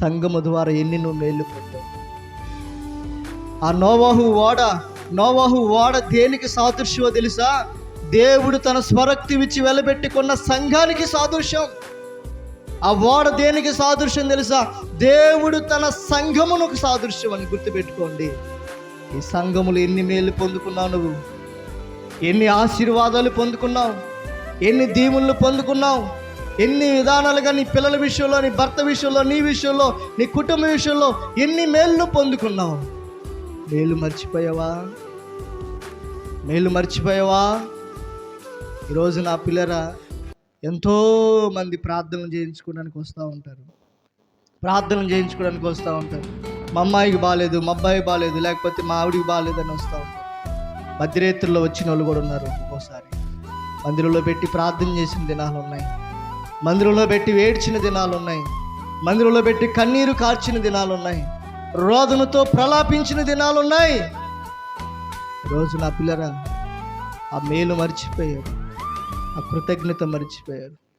సంగము ద్వారా ఎన్ని నువ్వు మేలు పొందావు? ఆ నోవాహు ఓడ నోవాహు ఓడ దేనికి సాదృశ్యమో తెలుసా? దేవుడు తన స్వరక్తి ఇచ్చి వెలబెట్టుకున్న సంఘానికి సాదృశ్యం. ఆ ఓడ దేనికి సాదృశ్యం తెలుసా? దేవుడు తన సంఘమునకు సాదృశ్యం అని గుర్తుపెట్టుకోండి. ఈ సంఘములు ఎన్ని మేలు పొందుకున్నావు నువ్వు? ఎన్ని ఆశీర్వాదాలు పొందుకున్నావు? ఎన్ని దీవులను పొందుకున్నావు? ఎన్ని విధానాలుగా నీ పిల్లల విషయంలో నీ భర్త విషయంలో నీ విషయంలో నీ కుటుంబ విషయంలో ఎన్ని మేళ్ళు పొందుకున్నావు? మేలు మర్చిపోయావా? మేలు మర్చిపోయావా? ఈరోజు నా పిల్లరా ఎంతో మంది ప్రార్థనలు చేయించుకోవడానికి వస్తూ ఉంటారు. ప్రార్థనలు చేయించుకోవడానికి వస్తూ ఉంటారు. మా అమ్మాయికి బాగాలేదు మా అబ్బాయికి బాగాలేదు లేకపోతే మా ఆవిడికి బాగాలేదని వస్తూ ఉంటారు. మధ్యరేత్రుల్లో వచ్చిన వాళ్ళు కూడా ఉన్నారు ఒక్కోసారి మందిరంలో పెట్టి ప్రార్థన చేసిన దినాలు ఉన్నాయి. మందిరంలో పెట్టి ఏడ్చిన దినాలు ఉన్నాయి మందిరంలో పెట్టి కన్నీరు కార్చిన దినాలు ఉన్నాయి రోదనతో ప్రలాపించిన దినాలు ఉన్నాయి రోజు నా పిల్లరా ఆ మేలు మర్చిపోయారు. ఆ కృతజ్ఞత మర్చిపోయారు.